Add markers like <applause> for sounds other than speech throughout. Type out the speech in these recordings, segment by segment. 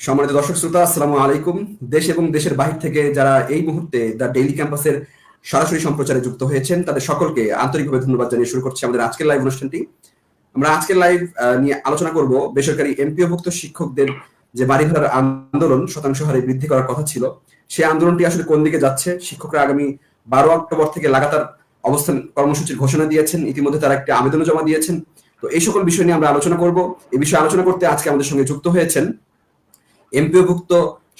সম্মানিত দর্শক শ্রোতা, আসসালামু আলাইকুম। দেশ এবং দেশের বাহির থেকে যারা এই মুহূর্তে দ্য ডেইলি ক্যাম্পাসের সরাসরি সম্প্রচারে যুক্ত হয়েছেন, তাদের সকলকে আন্তরিকভাবে ধন্যবাদ জানিয়ে শুরু করছি আমাদের আজকের লাইভ অনুষ্ঠানটি। আমরা আজকের লাইভ নিয়ে আলোচনা করব বেসরকারি এমপিওভুক্ত শিক্ষকদের যে বাড়ি ভাড়ার আন্দোলন শতাংশ হারে বৃদ্ধি করার কথা ছিল সেই আন্দোলনটি আসলে কোন দিকে যাচ্ছে? শিক্ষকরা আগামী বারো অক্টোবর থেকে লাগাতার অবস্থান কর্মসূচির ঘোষণা দিয়েছেন, ইতিমধ্যে তারা একটি আবেদনও জমা দিয়েছেন। তো এই সকল বিষয় নিয়ে আমরা আলোচনা করব। এই বিষয়ে আলোচনা করতে আজকে আমাদের সঙ্গে যুক্ত হয়েছেন এমপিওভুক্ত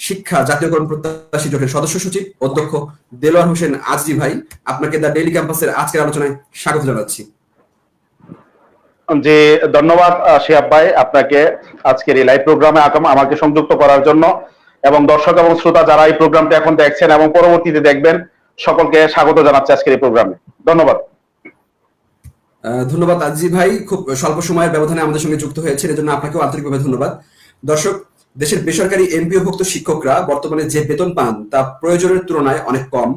শিক্ষা জাতীয়করণ প্রত্যাশী জোটের সদস্য সচিব অধ্যক্ষ দেলোয়ার হোসেন আজজি ভাই আপনাকে দ্য ডেইলি ক্যাম্পাসের আজকের আলোচনায় স্বাগত জানাচ্ছি। জি ধন্যবাদ শিহাব ভাই আপনাকে আজকের এই লাইভ প্রোগ্রামে আমাকে সংযুক্ত করার জন্য। এবং দর্শক এবং শ্রোতা যারা এই প্রোগ্রামটি এখন দেখছেন এবং পরবর্তীতে দেখবেন সকলকে স্বাগত জানাচ্ছি আজকের এই প্রোগ্রামে ধন্যবাদ। ধন্যবাদ আজি ভাই খুব স্বল্প সময়ের ব্যবধানে আমাদের সঙ্গে যুক্ত হয়েছেন এজন্য আপনাকেও আন্তরিকভাবে ধন্যবাদ। দর্শক দেশের বেসরকারি এমপিওভুক্ত শিক্ষকরা বর্তমানে যে বেতন পান তা প্রয়োজনের তুলনায় অনেক কম।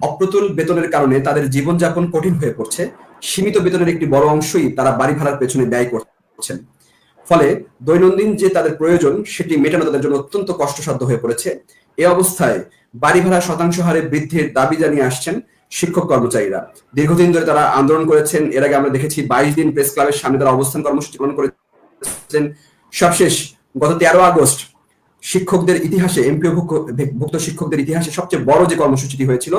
অপ্রতুল বেতনের কারণে তাদের জীবনযাপন কঠিন হয়ে পড়ছে। সীমিত বেতনের একটি বড় অংশই তারা বাড়ি ভাড়ার পেছনে ব্যয় করছেন। ফলে দৈনন্দিন যে তাদের প্রয়োজন, সেটি মেটানো তাদের জন্য অত্যন্ত কষ্টসাধ্য হয়ে পড়েছে। এ অবস্থায় বাড়ি ভাড়া শতাংশ হারে বৃদ্ধির দাবি জানিয়ে আসছেন শিক্ষক কর্মচারীরা। দীর্ঘদিন ধরে তারা আন্দোলন করেছেন। এর আগে আমরা দেখেছি বাইশ দিন প্রেস ক্লাবের সামনে তারা অবস্থান কর্মসূচি পালন করেছেন। সবশেষ গত তেরো আগস্ট শিক্ষকদের ইতিহাসে এমপিও ভুক্ত শিক্ষকদের ইতিহাসে সবচেয়ে বড় যে কর্মসূচিটি হয়েছিল,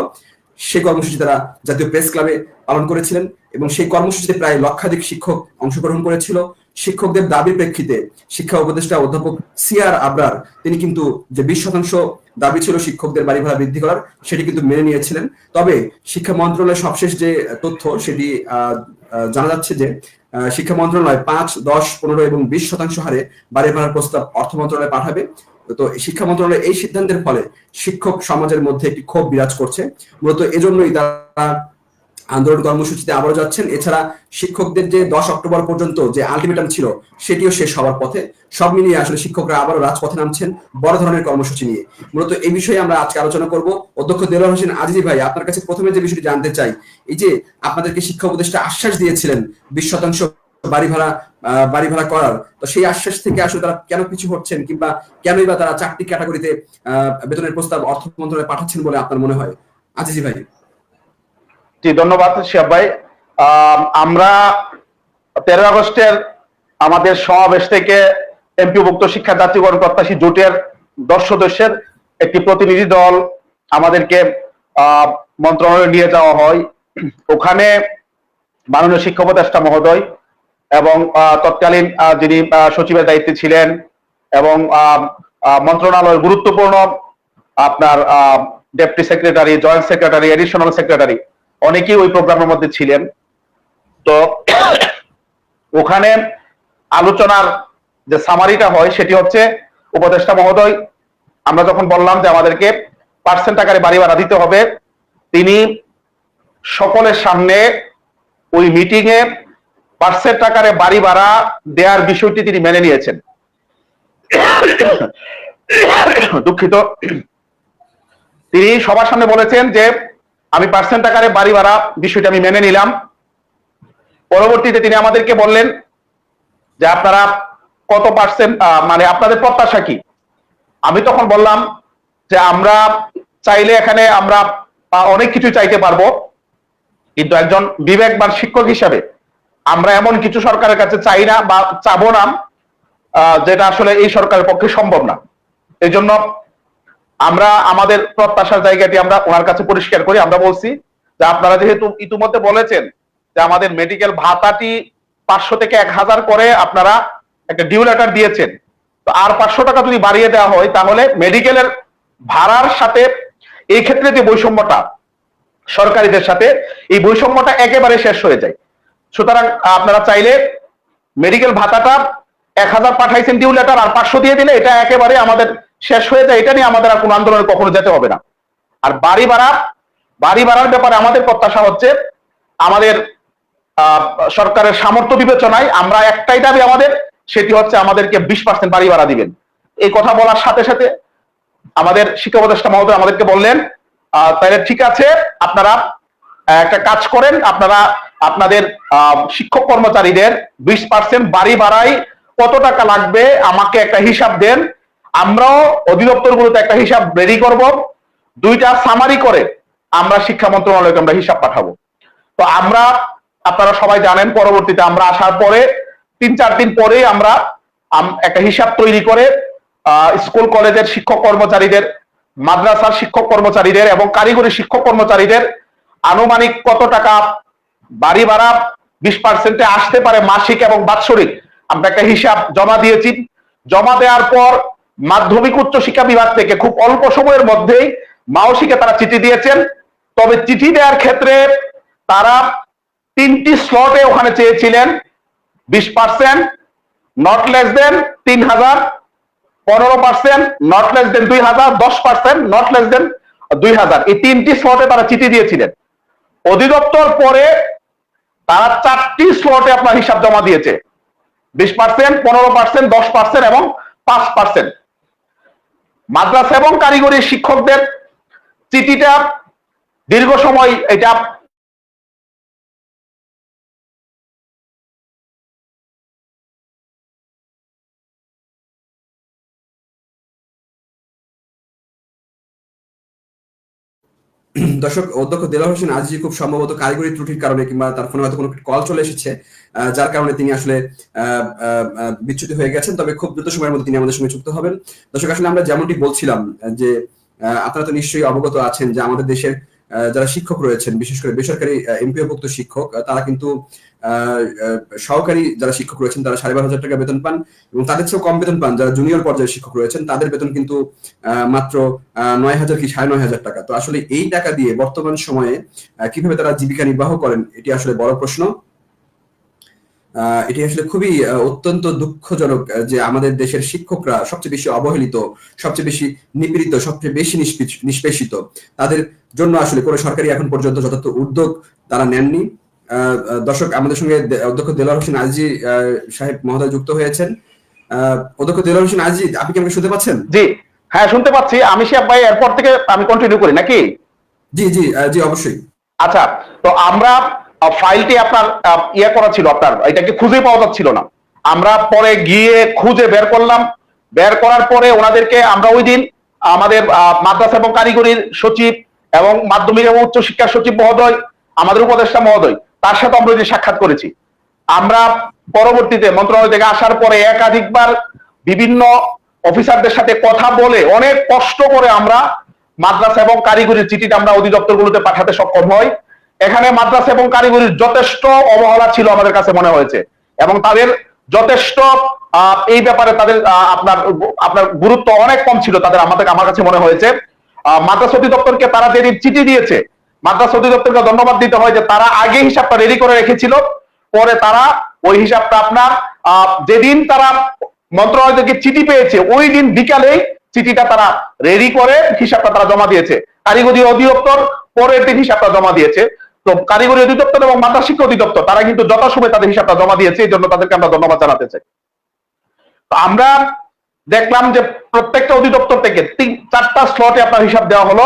সেই কর্মসূচি তারা জাতীয় প্রেস ক্লাবে পালন করেছিলেন এবং সেই কর্মসূচিতে প্রায় লক্ষাধিক শিক্ষক অংশগ্রহণ করেছিল। শিক্ষকদের দাবির প্রেক্ষিতে শিক্ষা উপদেষ্টা অধ্যাপক সিআর আবরার, তিনি কিন্তু যে বিশ শতাংশ দাবি ছিল শিক্ষকদের বাড়ি ভাড়া বৃদ্ধি করার, সেটি কিন্তু মেনে নিয়েছিলেন। তবে শিক্ষা মন্ত্রণালয়ের সবশেষ যে তথ্য, সেটি জানা যাচ্ছে যে শিক্ষা মন্ত্রণালয় পাঁচ, দশ, পনেরো এবং বিশ শতাংশ হারে বাড়ি ভাড়ার প্রস্তাব অর্থ মন্ত্রণালয় পাঠাবে। তো শিক্ষা মন্ত্রণালয় এই সিদ্ধান্তের ফলে শিক্ষক সমাজের মধ্যে একটি ক্ষোভ বিরাজ করছে। মূলত এজন্যই তারা আন্দোলন কর্মসূচিতে আবারও যাচ্ছেন। এছাড়া শিক্ষকদের যে দশ অক্টোবর পর্যন্ত যে আলটিমেটাম ছিল, সেটিও শেষ হওয়ার পথে সব মিলিয়ে আসলে শিক্ষকরা আবারও রাজপথে নামছেন বড় ধরনের কর্মসূচি নিয়ে। মূলত এই বিষয়ে আমরা আজকে আলোচনা করব। অধ্যক্ষ দেলোয়ার হোসেন আজিজি ভাই, আপনার কাছে প্রথমে যে বিষয়টি জানতে চাই, এই যে আপনাদেরকে শিক্ষা উপদেষ্টা আশ্বাস দিয়েছিলেন বিশ শতাংশ বাড়ি ভাড়া বাড়ি ভাড়া করার, তো সেই আশ্বাস থেকে আসলে তারা কেন পিছু হচ্ছেন কিংবা কেনই বা তারা চারটি ক্যাটাগরিতে বেতনের প্রস্তাব অর্থ মন্ত্রণালয়ে পাঠাচ্ছেন বলে আপনার মনে হয়? আজিজি ভাই। জি, ধন্যবাদ শিয়াব ভাই। আমরা তেরো আগস্টের আমাদের সমাবেশ থেকে এমপিভুক্ত শিক্ষা জাতীয়করণ প্রত্যাশী জোটের দশ সদস্যের একটি প্রতিনিধি দল আমাদেরকে মন্ত্রণালয়ে নিয়ে যাওয়া হয়। ওখানে মাননীয় শিক্ষা উপদেষ্টা মহোদয় এবং তৎকালীন যিনি সচিবের দায়িত্বে ছিলেন এবং মন্ত্রণালয়ের গুরুত্বপূর্ণ আপনার deputy secretary, joint secretary, additional secretary অনেকেই ওই প্রোগ্রামের মধ্যে ছিলেন। তো <coughs> ওখানে আলোচনার যে সামারিটা হয়, সেটি হচ্ছে উপদেষ্টা মহোদয়, আমরা যখন বললাম যে আমাদেরকে পার্সেন্ট আকারে বাড়ি ভাড়া দিতে হবে, তিনি সকলের সামনে ওই মিটিং এ পার্সেন্ট আকারে বাড়ি ভাড়া দেওয়ার বিষয়টি তিনি মেনে নিয়েছেন। <coughs> দুঃখিত। তিনি সবার সামনে বলেছেন যে আমি পার্সেন্ট আকারে বাড়ি ভাড়া বিষয়টা আমি মেনে নিলাম। পরবর্তীতে তিনি আমাদেরকে বললেন যে আপনারা কত পার্সেন্ট মানে আপনাদের প্রত্যাশা কি? আমি তখন বললাম যে আমরা চাইলে এখানে আমরা অনেক কিছু চাইতে পারব। কিন্তু একজন বিবেকবান শিক্ষক হিসাবে আমরা এমন কিছু সরকারের কাছে চাই না বা চাবো না যেটা আসলে এই সরকারের পক্ষে সম্ভব না। এই জন্য আমরা আমাদের প্রত্যাশার জায়গাটি আমরা ওনার কাছে পরিষ্কার করি। আমরা বলছি যে আপনারা যেহেতু ইতিমধ্যে বলেছেন যে আমাদের মেডিকেল ভাতাটি পাঁচশো থেকে এক হাজার করে আপনারা একটা ডিউ লেটার দিয়েছেন। তো আর পাঁচশো টাকা যদি বাড়িয়ে দেওয়া হয়, তাহলে মেডিকেলের ভাড়ার সাথে এই ক্ষেত্রে যে বৈষম্যটা সরকারিদের সাথে, এই বৈষম্যটা একেবারে শেষ হয়ে যায়। সুতরাং আপনারা চাইলে মেডিকেল ভাতাটা এক হাজার পাঠাইছেন ডিউ লেটার আর পাঁচশো দিয়ে দিলে এটা একেবারে আমাদের শেষ হয়ে যায়, এটা নিয়ে আমাদের আর কোনো আন্দোলনে কখনো যেতে হবে না। আর বাড়ি ভাড়া বাড়ি ভাড়ার ব্যাপারে আমাদের প্রত্যাশা হচ্ছে, আমাদের সরকারের সামর্থ্য বিবেচনায় আমরা একটাই দাবি আমাদের, সেটি হচ্ছে আমাদেরকে বিশ পার্সেন্ট বাড়ি ভাড়া দিবেন। এই কথা বলার সাথে সাথে আমাদের শিক্ষা উপদেষ্টা মহোদয় আমাদেরকে বললেন তাহলে ঠিক আছে, আপনারা একটা কাজ করেন, আপনারা আপনাদের শিক্ষক কর্মচারীদের বিশ পার্সেন্ট বাড়ি ভাড়াই কত টাকা লাগবে, আমাকে একটা হিসাব দেন আমরাও অধিদপ্তরগুলোতে একটা হিসাব রেডি করব। দুইটা সামারি করে আমরা শিক্ষা মন্ত্রণালয়কে আমরা হিসাব পাঠাবো। তো আমরা, আপনারা সবাই জানেন পরবর্তীতে আমরা আসার পরে তিন চার দিন পরে আমরা, আম- একটা হিসাব তৈরি করে স্কুল কলেজের শিক্ষক কর্মচারীদের, মাদ্রাসার শিক্ষক কর্মচারীদের এবং কারিগরি শিক্ষক কর্মচারীদের আনুমানিক কত টাকা বাড়ি ভাড়া বিশ পার্সেন্টে আসতে পারে মাসিক এবং বাৎসরিক? আমরা একটা হিসাব জমা দিয়েছি। জমা দেওয়ার পর মাধ্যমিক উচ্চ শিক্ষা বিভাগ থেকে খুব অল্প সময়ের মধ্যেই মাওসিকে তারা চিঠি দিয়েছেন। তবে চিঠি দেওয়ার ক্ষেত্রে তারা তিনটি স্লটে ওখানে চেয়েছিলেন। বিশ পার্সেন্ট নট লেস দেন তিন হাজার, পনেরো পার্সেন্ট নট লেস দেন দুই হাজার, দশ পার্সেন্ট নট লেস দেন দুই হাজার। এই তিনটি স্লটে তারা চিঠি দিয়েছিলেন। অধিদপ্তর পরে তারা চারটি স্লটে আপনার হিসাব জমা দিয়েছে। বিশ পার্সেন্ট পনেরো পার্সেন্ট দশ পার্সেন্ট এবং পাঁচ পার্সেন্ট মাদ্রাসা এবং কারিগরি শিক্ষকদের চিঠিটা দীর্ঘ সময় এটা <clears throat> দর্শক অধ্যক্ষ দেলা হোসেন আজি খুব সম্ভবত কারিগরি ত্রুটির কারণে কিংবা তার ফোনে হয়তো কোনো কল চলে এসেছে যার কারণে তিনি আসলে আহ, হয়ে গেছেন। তবে খুব দ্রুত সময়ের মধ্যে তিনি আমাদের সঙ্গে যুক্ত হবেন। দর্শক আসলে আমরা যেমনটি বলছিলাম যে আপনারা তো নিশ্চয়ই অবগত আছেন যে আমাদের দেশের যারা শিক্ষক রয়েছেন, বিশেষ করে বেসরকারি এমপিওভুক্ত শিক্ষক তারা কিন্তু সহকারী যারা শিক্ষক রয়েছেন, তারা সাড়ে বারো হাজার টাকা বেতন পান এবং তাদের চেয়েও কম বেতন পান যারা জুনিয়র পর্যায়ের শিক্ষক রয়েছেন, তাদের বেতন কিন্তু মাত্র নয় হাজার কি সাড়ে নয় হাজার টাকা। তো আসলে এই টাকা দিয়ে বর্তমান সময়ে কীভাবে তারা জীবিকা নির্বাহ করেন, এটি আসলে বড় প্রশ্ন। এটি আসলে খুবই অত্যন্ত দুঃখজনক যে আমাদের দেশের শিক্ষকরা সবচেয়ে বেশি অবহেলিত সবচেয়ে বেশি নিপীড়িত সবচেয়ে বেশি নিষ্পেষিত। তাদের জন্য আসলে কোনো সরকারি এখন পর্যন্ত যথার্থ উদ্যোগ তারা নেননি। দর্শক আমাদের সঙ্গে অধ্যক্ষ দেলার হোসেন আজি আহ, সাহেব মহোদয় যুক্ত হয়েছেন। আহ, অধ্যক্ষ দেলার হোসেন আজি আপনি কি আমাকে শুনতে পাচ্ছেন? জি হ্যাঁ শুনতে পাচ্ছি। আমি শিয়াব ভাই এরপর থেকে আমি কন্টিনিউ করি নাকি? জি জি জি অবশ্যই। আচ্ছা তো আমরা ফাইলটি আপনার ইয়ে করা ছিল আপনার, এটাকে খুঁজে পাওয়া যাচ্ছিল না। আমরা পরে গিয়ে খুঁজে বের করলাম। বের করার পরে ওনাদেরকে আমরা ওই দিন আমাদের মাদ্রাসা এবং কারিগরির সচিব এবং মাধ্যমিক এবং উচ্চ শিক্ষার সচিব মহোদয়, আমাদের উপদেষ্টা মহোদয়, তার সাথে আমরা ওই সাক্ষাৎ করেছি। আমরা পরবর্তীতে মন্ত্রণালয় থেকে আসার পরে একাধিকবার বিভিন্ন অফিসারদের সাথে কথা বলে অনেক কষ্ট করে আমরা মাদ্রাসা এবং কারিগরির চিঠিটা আমরা অধিদপ্তরগুলোতে পাঠাতে সক্ষম হই। এখানে মাদ্রাসা এবং কারিগরির যথেষ্ট অবহেলা ছিল আমাদের কাছে মনে হয়েছে। এবং তাদের যথেষ্ট এই ব্যাপারে তাদের আপনার আপনার গুরুত্ব অনেক কম ছিল তাদের আমাদের, আমার কাছে মনে হয়েছে। মাদ্রাসা অধিদপ্তরকে তারা যেদিন চিঠি দিয়েছে, মাদ্রাসা অধিদপ্তরকে ধন্যবাদ দিতে হয় যে তারা আগে হিসাবটা রেডি করে রেখেছিল, পরে তারা ওই হিসাবটা আপনার যেদিন তারা মন্ত্রণালয় থেকে চিঠি পেয়েছে, ওই দিন বিকালেই চিঠিটা তারা রেডি করে হিসাবটা তারা জমা দিয়েছে। কারিগরি অধিদপ্তর পরের দিন হিসাবটা জমা দিয়েছে। তো কারিগরি অধিদপ্তর এবং মাদ্রাসা শিক্ষা অধিদপ্তর, তারা কিন্তু যথাসময়ে তাদের হিসাবটা জমা দিয়েছে, এই জন্য তাদেরকে আমরা ধন্যবাদ জানাতে চাই। তো আমরা দেখলাম যে প্রত্যেকটা অধিদপ্তর থেকে তিন, চারটা স্লটে আপনার হিসাব দেওয়া হলো।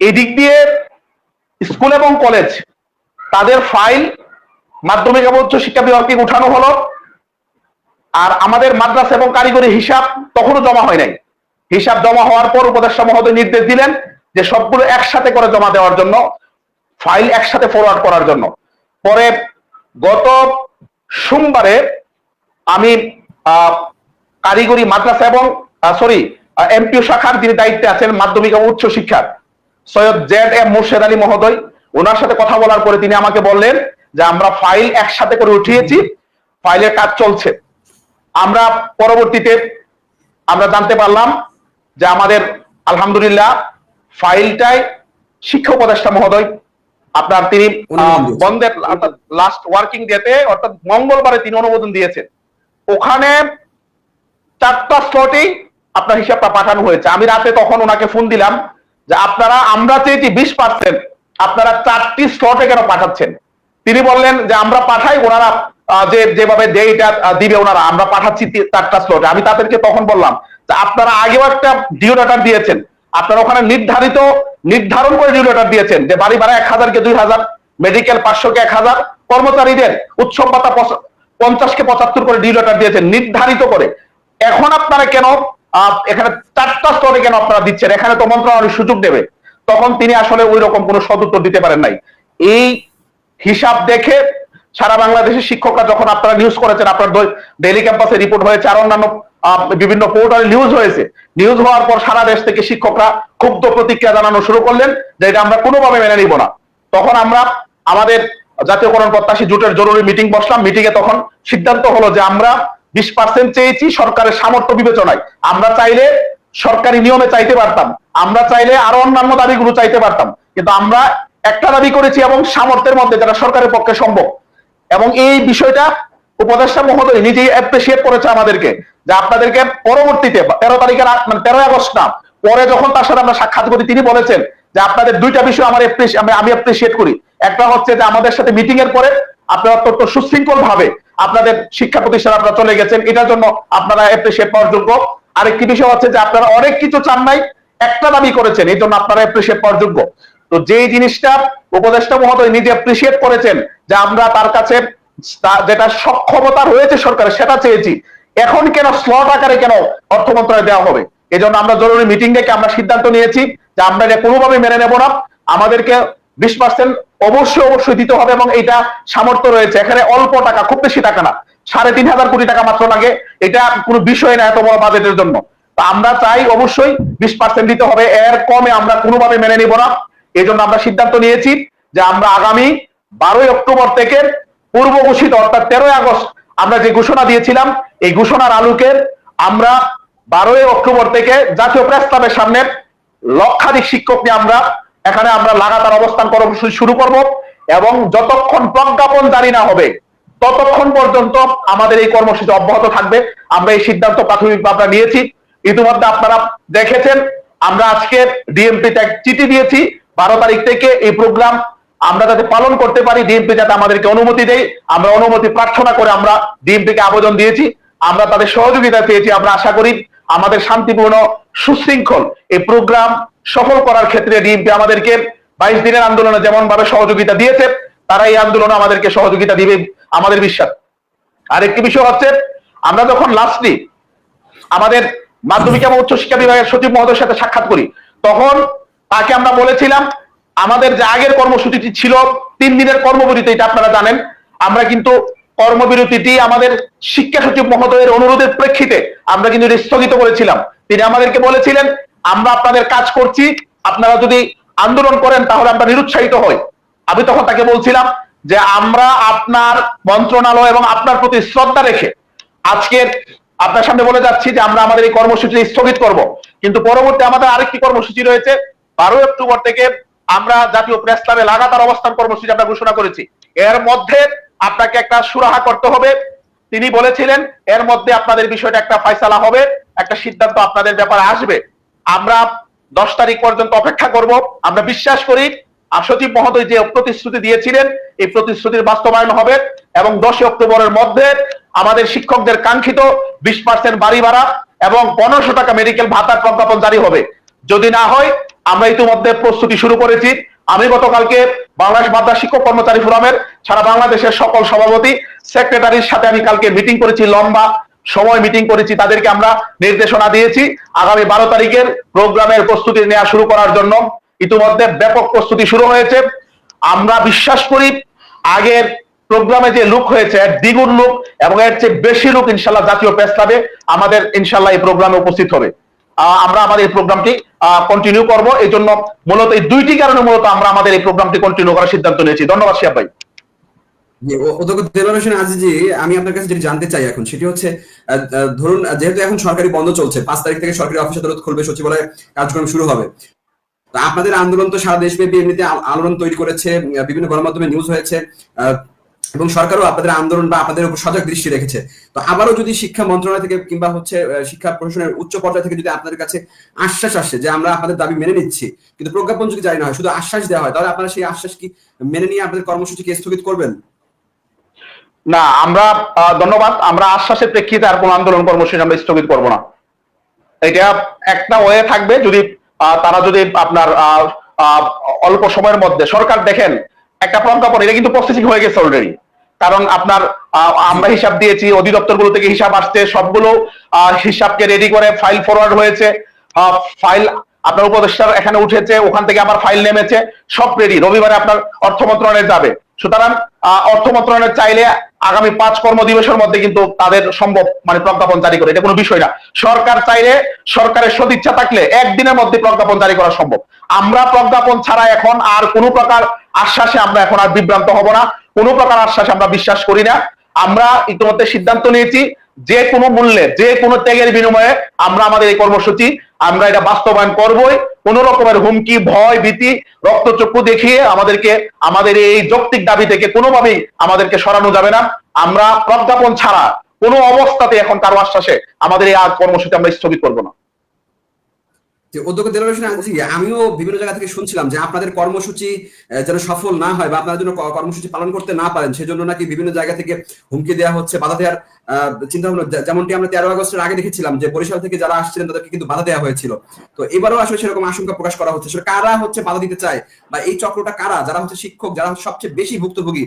এদিক দিয়ে স্কুল এবং কলেজ, তাদের ফাইল মাধ্যমিক এবং উচ্চ শিক্ষা বিভাগকে উঠানো হলো। আর আমাদের মাদ্রাসা এবং কারিগরি হিসাব তখনও জমা হয় নাই। হিসাব জমা হওয়ার পর উপদেষ্টা মহোদয় নির্দেশ দিলেন যে সবগুলো একসাথে করে জমা দেওয়ার জন্য ফাইল একসাথে ফরওয়ার্ড করার জন্য। পরে গত সোমবারে আমি কারিগরি মাদ্রাসা এবং সরি এমপিও শাখার যিনি দায়িত্বে আছেন, মাধ্যমিক এবং উচ্চ শিক্ষার, সৈয়দ জেড এম মুর্শেদ আলী মহোদয়, ওনার সাথে কথা বলার পরে তিনি আমাকে বললেন যে আমরা ফাইল একসাথে করে উঠিয়েছি, ফাইলের কাজ চলছে। আমরা পরবর্তীতে আমরা জানতে পারলাম যে আমাদের, আলহামদুলিল্লাহ, ফাইলটাই শিক্ষা উপদেষ্টা মহোদয় আপনার তিনি। বন্ধের লাস্ট ওয়ার্কিং ডেতে অর্থাৎ মঙ্গলবারে তিনি অনুমোদন দিয়েছেন। ওখানে চারটা স্লটেই আপনার হিসাবটা পাঠানো হয়েছে। আমি রাতে তখন ওনাকে ফোন দিলাম যে আপনারা আমরা চেয়েছি বিশ পার্সেন্ট আপনারা চারটি স্লটে কেন পাঠাচ্ছেন? তিনি বললেন যে আমরা পাঠাই ওনারা যে যেভাবে ডেটা দিবে ওনারা আমরা পাঠাচ্ছি চারটা স্লটে আমি তাদেরকে তখন বললাম যে আপনারা আগেও একটা ডিও ডাটার দিয়েছেন আপনারা ওখানে নির্ধারিত, নির্ধারণ করে ডিও ডাটার দিয়েছেন যে বাড়ি ভাড়া এক হাজার কে দুই হাজার মেডিকেল পাঁচশো কে এক হাজার, কর্মচারীদের উৎসব পঞ্চাশ কে পঁচাত্তর করে ডিও ডাটার দিয়েছেন, নির্ধারিত করে। এখন আপনারা কেন এখানে চারটা স্তরে কেন আপনারা দিচ্ছেন? এখানে তো মন্ত্রণালয় সুযোগ দেবে। তখন তিনি আসলে ওই রকম কোনো সদুত্তর দিতে পারেন নাই। এই হিসাব দেখে সারা বাংলাদেশের শিক্ষকরা যখন আপনারা নিউজ করেছেন, আপনার ডেলি ক্যাম্পাসে রিপোর্ট হয়েছে, আর অন্যান্য বিভিন্ন পোর্টালে নিউজ হয়েছে। নিউজ হওয়ার পর সারা দেশ থেকে শিক্ষকরা ক্ষুব্ধ প্রতিক্রিয়া জানানো শুরু করলেন যে এটা আমরা কোনোভাবে মেনে নিব না। তখন আমরা আমাদের জাতীয়করণ প্রত্যাশী জোটের জরুরি মিটিং বসলাম। মিটিং এ তখন সিদ্ধান্ত হলো যে আমরা বিশ পার্সেন্ট চেয়েছি সরকারের সামর্থ্য বিবেচনায়। আমরা চাইলে সরকারি নিয়মে চাইতে পারতাম। আমরা চাইলে আরও অন্যান্য দাবিগুলো চাইতে পারতাম। কিন্তু আমরা একটা দাবি করেছি এবং সামর্থ্যের মধ্যে যেটা সরকারের পক্ষে সম্ভব। এবং এই বিষয়টা উপদেষ্টা মহোদয় নিজেই অ্যাপ্রিসিয়েট করেছে আমাদেরকে। যে আপনাদেরকে পরবর্তীতে তেরো তারিখের মানে তেরোই আগস্ট না, পরে যখন তার সাথে আমরা সাক্ষাৎ করি, তিনি বলেছেন যে আপনাদের দুইটা বিষয় আমার আমি- অ্যাপ্রিসিয়েট করি। একটা হচ্ছে যে আমাদের সাথে মিটিং এর পরে আপনারা অত্যন্ত সুশৃঙ্খল ভাবে আপনাদের শিক্ষা প্রতিষ্ঠান আপনারা চলে গেছেন, এটার জন্য আপনারা অ্যাপ্রিসিয়েট পাওয়ার যোগ্য। আরেকটি বিষয় হচ্ছে যে আপনারা অনেক কিছু চান নাই, একটা দাবি করেছেন, এই জন্য আপনারা অ্যাপ্রিসিয়েট পাওয়ার যোগ্য। তো যেই জিনিসটা উপদেষ্টা মহোদয় নিজে অ্যাপ্রিসিয়েট করেছেন, যে আমরা তার কাছে যেটা সক্ষমতা রয়েছে সরকারের, সেটা চেয়েছি। এখন কেন স্লট আকারে কেন অর্থ মন্ত্রণালয়ে দেওয়া হবে? এই জন্য আমরা জরুরি মিটিং ডেকে আমরা সিদ্ধান্ত নিয়েছি যে আমরা এটা কোনোভাবে মেনে নেব না। আমাদেরকে বিশ পার্সেন্ট অবশ্যই অবশ্যই দিতে হবে এবং এটা সামর্থ্য রয়েছে। এখানে অল্প টাকা, খুব বেশি টাকা না। সাড়ে তিন হাজার কোটি টাকা মাত্র লাগে। এটা কোনো বিষয় না এত বড় বাজেটের জন্য। তা আমরা চাই অবশ্যই বিশ পার্সেন্ট দিতে হবে। এর কমে আমরা কোনোভাবে মেনে নিব না। এই জন্য আমরা সিদ্ধান্ত নিয়েছি যে আমরা আগামী বারোই অক্টোবর থেকে পূর্ব ঘোষিত অর্থাৎ তেরোই আগস্ট আমরা যে ঘোষণা দিয়েছিলাম, এই ঘোষণার আলোকে আমরা বারোই অক্টোবর থেকে জাতীয় প্রেস ক্লাবের সামনে লক্ষাধিক শিক্ষক নিয়ে আমরা, এখানে আমরা লাগাতার অবস্থান কর্মসূচি শুরু করব এবং যতক্ষণ প্রজ্ঞাপন জারি না হবে, ততক্ষণ পর্যন্ত আমাদের এই কর্মসূচি অব্যাহত থাকবে। আমরা এই সিদ্ধান্ত প্রাথমিকভাবে আমরা নিয়েছি। ইতিমধ্যে আপনারা দেখেছেন, আমরা আজকে ডিএমপিতে এক চিঠি দিয়েছি। বারো তারিখ থেকে এই প্রোগ্রাম আমরা যাতে পালন করতে পারি ডিএমপি যাতে আমাদেরকে অনুমতি দেয়, আমরা অনুমতি প্রার্থনা করে আমরা ডিএমপি কে আবেদন দিয়েছি, আমরা তাদের সহযোগিতা পেয়েছি, আমরা আশা করি আমাদের শান্তিপূর্ণ, সুশৃঙ্খল এই প্রোগ্রাম সফল করার ক্ষেত্রে ডিএমপি আমাদেরকে বাইশ দিনের আন্দোলনে যেমন ভাবে সহযোগিতা দিয়েছে, তারা এই আন্দোলনে আমাদেরকে সহযোগিতা দিবে আমাদের বিশ্বাস। আরেকটি বিষয় হচ্ছে, আমরা যখন লাস্টলি আমাদের মাধ্যমিক এবং উচ্চশিক্ষা বিভাগের সচিব মহোদয়ের সাথে সাক্ষাৎ করি, তখন তাকে আমরা বলেছিলাম আমাদের যে আগের কর্মসূচিটি ছিল, তিন দিনের কর্মবিরতি, এটা আপনারা জানেন। আমরা কিন্তু কর্মবিরতিটি আমাদের শিক্ষা সচিব মহোদয়ের অনুরোধের প্রেক্ষিতে আমরা কিন্তু স্থগিত করেছিলাম। তিনি আমাদেরকে বলেছিলেন, আমরা আপনাদের কাজ করছি, আপনারা যদি আন্দোলন করেন তাহলে আমরা নিরুৎসাহিত হই। আমি তখন তাকে বলছিলাম যে, আমরা আপনার মন্ত্রণালয় এবং আপনার প্রতি শ্রদ্ধা রেখে আজকের আপনার সামনে বলে যাচ্ছি যে, আমরা আমাদের এই কর্মসূচি স্থগিত করব। কিন্তু পরবর্তী আমাদের আরেকটি কর্মসূচি রয়েছে, বারোই অক্টোবর থেকে আমরা জাতীয় প্রেস ক্লাবে লাগাতার অবস্থান কর্মসূচি আমরা ঘোষণা করেছি। এর মধ্যে আপনাকে একটা সুরাহা করতে হবে। তিনি বলেছিলেন, এর মধ্যে আপনাদের বিষয়টা একটা ফয়সালা হবে, একটা সিদ্ধান্ত আপনাদের ব্যাপারে আসবে। আমরা দশ তারিখ পর্যন্ত অপেক্ষা করব। আমরা বিশ্বাস করি সচিব মহোদয় যে প্রতিশ্রুতি দিয়েছিলেন, এই প্রতিশ্রুতির বাস্তবায়ন হবে এবং দশই অক্টোবরের মধ্যে আমাদের শিক্ষকদের কাঙ্ক্ষিত বিশ পার্সেন্ট বাড়ি ভাড়া এবং পনেরোশো টাকা মেডিকেল ভাতার প্রজ্ঞাপন জারি হবে। যদি না হয় আমরা ইতিমধ্যে প্রস্তুতি শুরু করেছি। আমি গতকালকে বাংলাদেশ মাদ্রাস শিক্ষক কর্মচারী ফোরামের সারা বাংলাদেশের সকল সভাপতি, সেক্রেটারির সাথে আমি কালকে মিটিং করেছি, লম্বা সময় মিটিং করেছি, তাদেরকে আমরা নির্দেশনা দিয়েছি আগামী বারো তারিখের প্রোগ্রামের প্রস্তুতি নেওয়া শুরু করার জন্য। ইতিমধ্যে ব্যাপক প্রস্তুতি শুরু হয়েছে। আমরা বিশ্বাস করি আগের প্রোগ্রামে যে লুক হয়েছে দ্বিগুণ লুক এবং এর চেয়ে বেশি লুক ইনশাল্লাহ জাতীয় প্রেস ক্লাবে আমাদের ইনশাল্লাহ এই প্রোগ্রামে উপস্থিত হবে। আমরা আমাদের এই প্রোগ্রামটি কন্টিনিউ করব। এই জন্য মূলত এই দুইটি কারণে মূলত আমরা আমাদের এই প্রোগ্রামটি কন্টিনিউ করার সিদ্ধান্ত নিয়েছি। ধন্যবাদ শিয়া ভাই। আমি আপনার কাছে যেটি জানতে চাই এখন, সেটি হচ্ছে ধরুন যেহেতু এখন সরকারি বন্ধ চলছে, পাঁচ তারিখ থেকে সরকারি অফিস আদালত খুলবে, সচিবালয়ে কার্যক্রম শুরু হবে। আপনাদের আন্দোলন তো সারা দেশব্যাপী এমনিতে আলোড়ন তৈরি করেছে বিভিন্ন গণমাধ্যমে নিউজ হয়েছে এবং সরকারও আপনাদের আন্দোলন বা আপনাদের উপর সজাগ দৃষ্টি রেখেছে। তো আবারও যদি শিক্ষা মন্ত্রণালয় থেকে কিংবা হচ্ছে শিক্ষা প্রশাসনের উচ্চ পর্যায় থেকে যদি আপনাদের কাছে আশ্বাস আসে যে আমরা আপনাদের দাবি মেনে নিচ্ছি, কিন্তু প্রজ্ঞাপন যদি জারি না হয়, শুধু আশ্বাস দেওয়া হয়, তাহলে আপনারা সেই আশ্বাস কি মেনে নিয়ে আপনাদের কর্মসূচিকে স্থগিত করবেন? না, আমরা ধন্যবাদ। আমরা আশ্বাসের প্রেক্ষিতে আর কোন আন্দোলন কর্মসূচি আমরা স্থগিত করব না। এটা একটা ওয়ে থাকবে যদি তারা যদি আপনার অল্প সময়ের মধ্যে সরকার দেখেন একটা প্রজ্ঞাপন এটা কিন্তু প্রসেসিং হয়ে গেছে অলরেডি কারণ আপনার আমরা হিসাব দিয়েছি, অধিদপ্তরগুলো থেকে হিসাব আসছে, সবগুলো হিসাবকে রেডি করে ফাইল ফরওয়ার্ড হয়েছে। ফাইল আপনার উপদেষ্টার এখানে উঠেছে, ওখান থেকে আবার ফাইল নেমেছে, সব রেডি রবিবারে আপনার অর্থ মন্ত্রণালয়ে যাবে। সুতরাং অর্থ মন্ত্রণালয় চাইলে আগামী পাঁচ কর্মদিবসের মধ্যে কিন্তু তাদের সম্ভব মানে প্রজ্ঞাপন জারি করে। এটা কোনো বিষয় না। সরকার চাইলে সরকারের সদিচ্ছা থাকলে একদিনের মধ্যে প্রজ্ঞাপন জারি করা সম্ভব। আমরা প্রজ্ঞাপন ছাড়া এখন আর কোনো প্রকার আশ্বাসে আমরা এখন আর বিভ্রান্ত হব না। কোনো প্রকার আশ্বাসে আমরা বিশ্বাস করি না। আমরা ইতিমধ্যে সিদ্ধান্ত নিয়েছি, যে কোনো মূল্যে, যে কোনো ত্যাগের বিনিময়ে আমরা আমাদের এই কর্মসূচি, আমরা এটা বাস্তবায়ন করবই। কোন রকমের হুমকি, ভয়, ভীতি, রক্তচক্ষু দেখিয়ে আমাদেরকে, আমাদের এই যৌক্তিক দাবি থেকে কোনোভাবেই আমাদেরকে সরানো যাবে না। আমরা প্রজ্ঞাপন ছাড়া কোনো অবস্থাতে এখন কারও আশ্বাসে আমাদের এই আজ কর্মসূচি আমরা স্থগিত করব না। আমিও বিভিন্ন জায়গা থেকে শুনছিলাম যে আপনাদের কর্মসূচি যেন সফল না হয় বা আপনারা যেন কর্মসূচি পালন করতে না পারেন, সেজন্য নাকি বিভিন্ন জায়গা থেকে হুমকি দেওয়া হচ্ছে, বাধা দেওয়ার চিন্তা ভাবনা যেমনটি আমরা তেরো আগস্টের আগে দেখেছিলাম যে বরিশাল থেকে যারা আসছিলেন তাদেরকে কিন্তু বাধা দেওয়া হয়েছিল। তো এবারও আসলে সেরকম আশঙ্কা প্রকাশ করা হচ্ছে। আসলে কারা হচ্ছে বাধা দিতে চায় বা এই চক্রটা কারা? যারা হচ্ছে শিক্ষক, যারা সবচেয়ে বেশি ভুক্তভোগী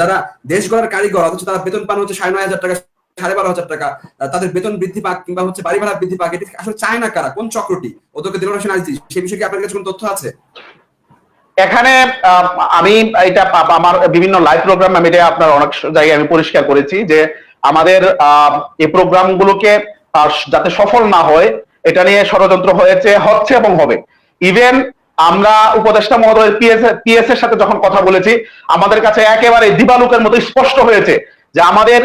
যারা দেশ গড়ার কারিগর, অথচ তারা বেতন পান হচ্ছে সাড়ে নয় হাজার টাকা সাড়ে বারো হাজার টাকা তাদের বেতন বৃদ্ধি পাক কিংবা হচ্ছে বাড়ি ভাড়া বৃদ্ধি পাক এটা আসলে চায় না কারা? কোন চক্রটি? অধ্যক্ষ দিলর হোসেন আজিজ সেই বিষয়ে কি আপনার কাছে কোনো তথ্য আছে? এখানে আমি এটা আমার বিভিন্ন লাইভ প্রোগ্রাম আমি এটা আপনার অনেক জায়গায় আমি পরিষ্কার করেছি যে আমাদের এই প্রোগ্রাম গুলোকে আহ, যাতে সফল না হয় এটা নিয়ে ষড়যন্ত্র হয়েছে হচ্ছে এবং হবে। ইভেন আমরা উপদেষ্টা মহোদয় পিএস পিএস এর সাথে যখন কথা বলেছি আমাদের কাছে একেবারে দিবালুকের মতো স্পষ্ট হয়েছে যে আমাদের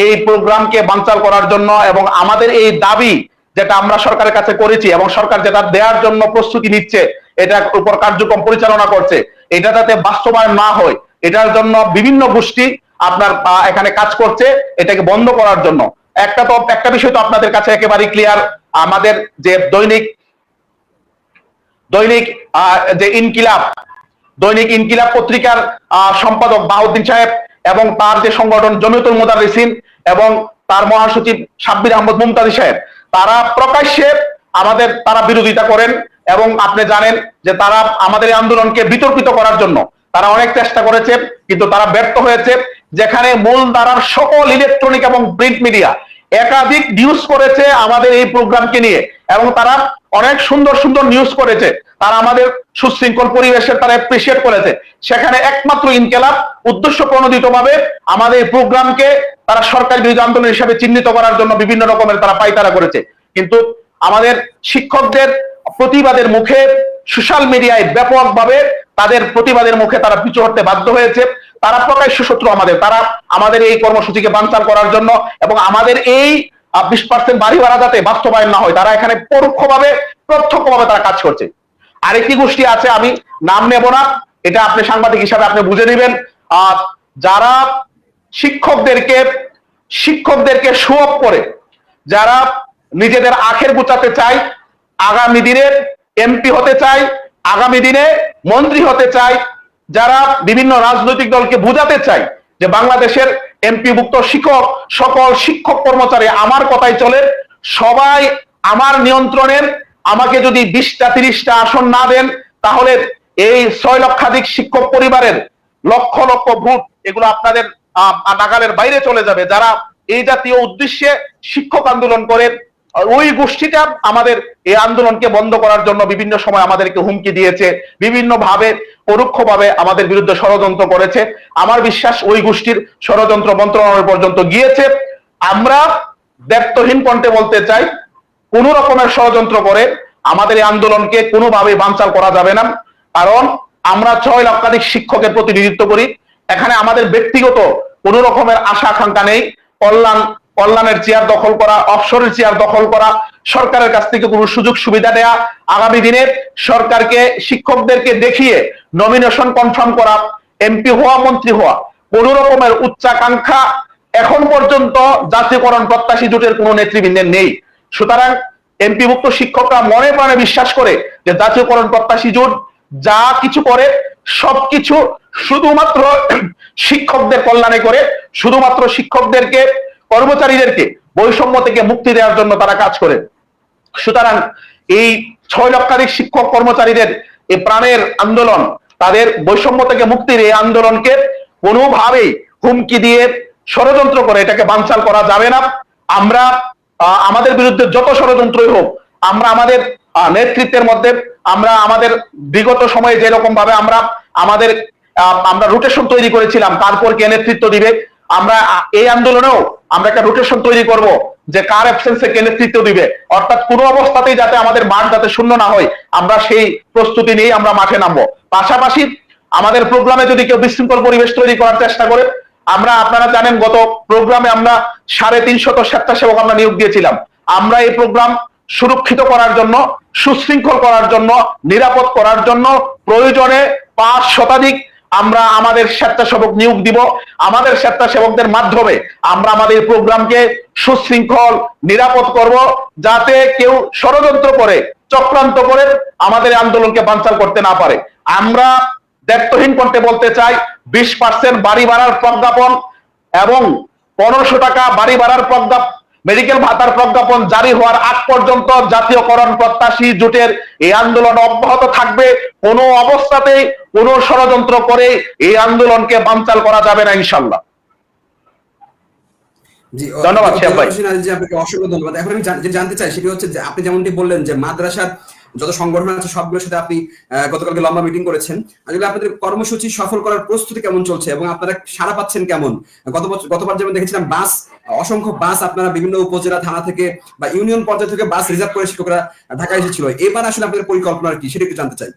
এই প্রোগ্রামকে বানচাল করার জন্য এবং আমাদের এই দাবি যেটা আমরা সরকারের কাছে করেছি এবং সরকার যেটা দেওয়ার জন্য প্রস্তুতি নিচ্ছে, এটার উপর কার্যক্রম পরিচালনা করছে, এটা যাতে বাস্তবায়ন না হয়, এটার জন্য বিভিন্ন গোষ্ঠী আপনার এখানে কাজ করছে, এটাকে বন্ধ করার জন্য। একটা তো, একটা বিষয় তো আপনাদের কাছে একেবারে ক্লিয়ার আমাদের যে দৈনিক দৈনিক যে ইনকিলাব, দৈনিক ইনকিলাব পত্রিকার সম্পাদক বাহুদ্দিন সাহেব এবং তার যে সংগঠন জমিয়তুল মুদারিসিন এবং তার মহাসচিব সাব্বির আহমদ মুমতাজি সাহেব, তারা প্রকাশ্যে আমাদের তারা বিরোধিতা করেন এবং আপনি জানেন যে তারা আমাদের এই আন্দোলনকে বিতর্কিত করার জন্য তারা অনেক চেষ্টা করেছে, কিন্তু তারা ব্যর্থ হয়েছে। যেখানে মূল ধারার সকল ইলেকট্রনিক এবং প্রিন্ট মিডিয়া একাধিক নিউজ করেছে আমাদের এই প্রোগ্রামকে নিয়ে। এবং তারা অনেক সুন্দর সুন্দর নিউজ করেছে। তারা আমাদের সুশৃঙ্খল পরিবেশের তারা এপ্রিসিয়েট করেছে। সেখানে একমাত্র ইনকেলাব উদ্দেশ্য প্রণোদিত ভাবে আমাদের এই প্রোগ্রামকে তারা সরকার বিরোধী আন্দোলন হিসাবে চিহ্নিত করার জন্য বিভিন্ন রকমের তারা পাইতারা করেছে। কিন্তু আমাদের শিক্ষকদের প্রতিবাদের মুখে সোশ্যাল মিডিয়ায় ব্যাপকভাবে তাদের প্রতিবাদের মুখে তারা পিছু হতে বাধ্য হয়েছে। তারা প্রকাশ্য শত্রু আমাদের। তারা আমাদের এই কর্মসূচিকে বানচাল করার জন্য এবং আমাদের এই বিশ পার্সেন্ট বাড়ি ভাড়া যাতে বাস্তবায়ন না হয় তারা এখানে পরোক্ষভাবে প্রত্যক্ষভাবে তারা কাজ করছে। আরেকটি গোষ্ঠী আছে আমি নাম নেব না এটা আপনি সাংবাদিক হিসাবে আপনি বুঝে নেবেন। আহ, যারা শিক্ষকদেরকে শিক্ষকদেরকে শো অফ করে যারা নিজেদের আখের গুচাতে চায় আগামী দিনে এমপি হতে চায় আগামী দিনে মন্ত্রী হতে চায় যারা বিভিন্ন রাজনৈতিক দলকে বোঝাতে চায় যে বাংলাদেশের এমপি ভুক্ত শিক্ষক, সকল শিক্ষক কর্মচারী আমার কথাই চলে, সবাই আমার নিয়ন্ত্রণের, আমাকে যদি বিশটা, তিরিশটা আসন না দেন, তাহলে এই ছয় লক্ষাধিক শিক্ষক পরিবারের লক্ষ লক্ষ ভোট এগুলো আপনাদের নাগালের বাইরে চলে যাবে। যারা এই জাতীয় উদ্দেশ্যে শিক্ষক আন্দোলন করে ওই গোষ্ঠীটা আমাদের এই আন্দোলনকে বন্ধ করার জন্য বিভিন্ন সময় আমাদেরকে হুমকি দিয়েছে বিভিন্ন ভাবে পরোক্ষভাবে আমাদের বিরুদ্ধে ষড়যন্ত্র করেছে। আমার বিশ্বাস ওই গোষ্ঠীর ষড়যন্ত্র মন্ত্রণালয় পর্যন্ত গিয়েছে। আমরা ব্যর্থহীন কণ্ঠে বলতে চাই, কোন রকমের ষড়যন্ত্র করে আমাদের এই আন্দোলনকে কোনোভাবে বানচাল করা যাবে না। কারণ আমরা ছয় লক্ষাধিক শিক্ষকের প্রতিনিধিত্ব করি। এখানে আমাদের ব্যক্তিগত কোন রকমের আশা আকাঙ্ক্ষা নেই। কল্যাণ কল্যাণের চেয়ার দখল করা অবসরের চেয়ার দখল করা, সরকারের কাছ থেকে কোনো সুযোগ সুবিধা দেয়া, আগামী দিনে সরকারকে, শিক্ষকদেরকে দেখিয়ে নমিনেশন কনফার্ম করা এমপি হওয়া, মন্ত্রী হওয়া, কোন রকমের উচ্চাকাঙ্ক্ষা এখন পর্যন্ত জাতীয়করণ প্রত্যাশী জোটের কোনো নেতৃবৃন্দের নেই। সুতরাং এমপিভুক্ত শিক্ষকরা মনে প্রাণে বিশ্বাস করে যে জাতীয়করণ প্রত্যাশী জোট যা কিছু করে সবকিছু শুধুমাত্র শিক্ষকদের কল্যাণে করে, শুধুমাত্র শিক্ষকদেরকে কর্মচারীদেরকে বৈষম্য থেকে মুক্তি দেওয়ার জন্য তারা কাজ করে। সুতরাং এই ছয় লক্ষাধিক শিক্ষক কর্মচারীদের এই প্রাণের আন্দোলন, তাদের বৈষম্য থেকে মুক্তির এই আন্দোলনকে কোনোভাবেই হুমকি দিয়ে ষড়যন্ত্র করে এটাকে বানচাল করা যাবে না। আমরা আমাদের বিরুদ্ধে যত ষড়যন্ত্রই হোক, আমরা আমাদের নেতৃত্বের মধ্যে, আমরা আমাদের বিগত সময়ে যেরকম ভাবে আমরা আমাদের আমরা রোটেশন তৈরি করেছিলাম, তারপর কে নেতৃত্ব দিবে আমরা এই আন্দোলনেও আমরা একটা রোটেশন তৈরি করব যে কার অ্যাবসেন্সে কে নেতৃত্ব দিবে। অর্থাৎ কোনো অবস্থাতেই যাতে আমাদের মাঠ যাতে শূন্য না হয়, আমরা সেই প্রস্তুতি নিয়েই আমরা মাঠে নামবো। পাশাপাশি আমাদের প্রোগ্রামে যদি কেউ বিশৃঙ্খল পরিবেশ তৈরি করার চেষ্টা করে, আমরা, আপনারা জানেন, গত প্রোগ্রামে আমরা সাড়ে তিনশত স্বেচ্ছাসেবক আমরা নিয়োগ দিয়েছিলাম। আমরা এই প্রোগ্রাম সুরক্ষিত করার জন্য, সুশৃঙ্খল করার জন্য, নিরাপদ করার জন্য প্রয়োজনে পাঁচ শতাধিক আমরা আমাদের স্বেচ্ছাসেবক নিয়োগ দিব। আমাদের স্বেচ্ছাসেবকদের মাধ্যমে আমরা আমাদের প্রোগ্রামকে সুশৃঙ্খল, নিরাপদ করব যাতে কেউ ষড়যন্ত্র করে, চক্রান্ত করে আমাদের আন্দোলনকে বানচাল করতে না পারে। আমরা দায়িত্বহীন করতে বলতে চাই, বিশ পার্সেন্ট বাড়ি ভাড়ার প্রজ্ঞাপন এবং পনেরোশো টাকা বাড়ি ভাড়ার প্রজ্ঞাপন মেডিকেল ভাতার প্রজ্ঞাপন জারি হওয়ার আগ পর্যন্ত জাতীয়করণ প্রত্যাশী জোটের এই আন্দোলন অব্যাহত থাকবে কোনো অবস্থাতেই কোনো ষড়যন্ত্র করে এই আন্দোলনকে বানচাল করা যাবে না ইনশাল্লাহ জি ধন্যবাদ, আপনাকে অসংখ্য ধন্যবাদ এখন আমি জানতে চাই সেটি হচ্ছে যে আপনি যেমনটি বললেন যে মাদ্রাসার যত সংগঠন আছে সবগুলোর সাথে আপনি গতকালকে লম্বা মিটিং করেছেন। আসলে আপনাদের কর্মসূচি সফল করার প্রস্তুতি কেমন চলছে এবং আপনারা সাড়া পাচ্ছেন কেমন? গত বছর গতবার যেমন দেখেছিলাম বাস, অসংখ্য বাস আপনারা বিভিন্ন উপজেলা, থানা থেকে বা ইউনিয়ন পর্যায় থেকে বাস রিজার্ভ করে শিক্ষকরা ঢাকা এসেছিল। এবার আসলে আপনাদের পরিকল্পনা কি সেটা একটু জানতে চাই।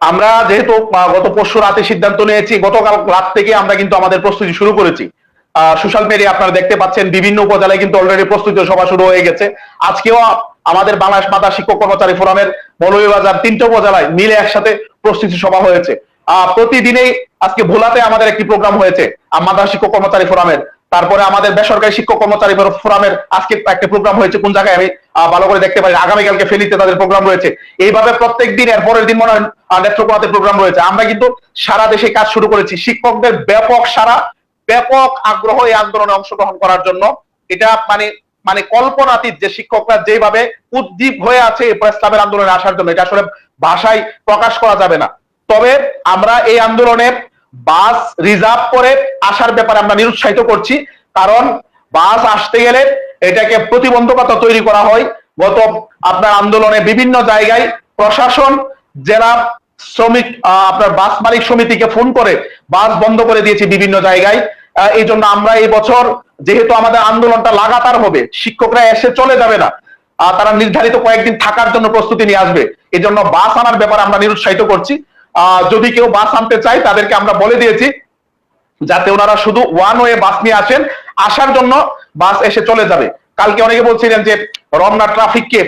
আমরা যেহেতু গত পরশু রাতে সিদ্ধান্ত নিয়েছি, গতকাল রাত থেকে আমরা কিন্তু আমাদের প্রস্তুতি শুরু করেছি। সোশ্যাল মিডিয়া আপনারা দেখতে পাচ্ছেন, বিভিন্ন উপজেলায় কিন্তু অলরেডি প্রস্তুতি সভা শুরু হয়ে গেছে। আজকেও আমাদের বাংলাদেশ মাতা শিক্ষক কর্মচারী ফোরামের মৌলভীবাজার তিনটে উপজেলায় মিলে একসাথে প্রস্তুতি সভা হয়েছে। আহ, প্রতিদিনেই আজকে ভোলাতে আমাদের একটি প্রোগ্রাম হয়েছে মাতা শিক্ষক কর্মচারী ফোরামের। তারপরে আমাদের বেসরকারি শিক্ষক কর্মচারী ফোরামের আজকে একটা প্রোগ্রাম হয়েছে কোন জায়গায় আমি ভালো করে দেখতে পারি আগামীকালকে ফেলিতে তাদের প্রোগ্রাম রয়েছে। এইভাবে প্রত্যেক দিন এর পরের দিন মনে হয় নেত্রকোনাতে প্রোগ্রাম রয়েছে। আমরা কিন্তু সারা দেশে কাজ শুরু করেছি। শিক্ষকদের ব্যাপক সারা ব্যাপক আগ্রহ এই আন্দোলনে অংশগ্রহণ করার জন্য। এটা মানে মানে কল্পনাতীত যে শিক্ষকরা যেভাবে উদ্দীপ হয়ে আছে প্রস্তাবের আন্দোলনে আসার জন্য, এটা আসলে ভাষায় প্রকাশ করা যাবে না। তবে আমরা এই আন্দোলনে বাস রিজার্ভ করে আসার ব্যাপারে আমরা নিরুৎসাহিত করছি, কারণ বাস আসতে গেলে এটাকে প্রতিবন্ধকতা তৈরি করা হয়। গত আপনার আন্দোলনে বিভিন্ন জায়গায় প্রশাসন, জেলা শ্রমিক আপনার বাস মালিক সমিতিকে ফোন করে বাস বন্ধ করে দিয়েছে বিভিন্ন জায়গায়। এই জন্য আমরা এই বছর যেহেতু আমাদের আন্দোলনটা লাগাতার হবে শিক্ষকরা এসে চলে যাবে না। আহ, তারা নির্ধারিত কয়েকদিন থাকার জন্য প্রস্তুতি নিয়ে আসবে। এই জন্য বাস আনার ব্যাপারে আমরা নিরুৎসাহিত করছি। যদি কেউ বাস আনতে চায় তাদেরকে আমরা বলে দিয়েছি যাতে ওনারা শুধু ওয়ান ওয়ে বাস নিয়ে আসেন। আসার জন্য বাস এসে চলে যাবে। কালকে অনেকে বলছিলেন যে রমনা ট্রাফিককে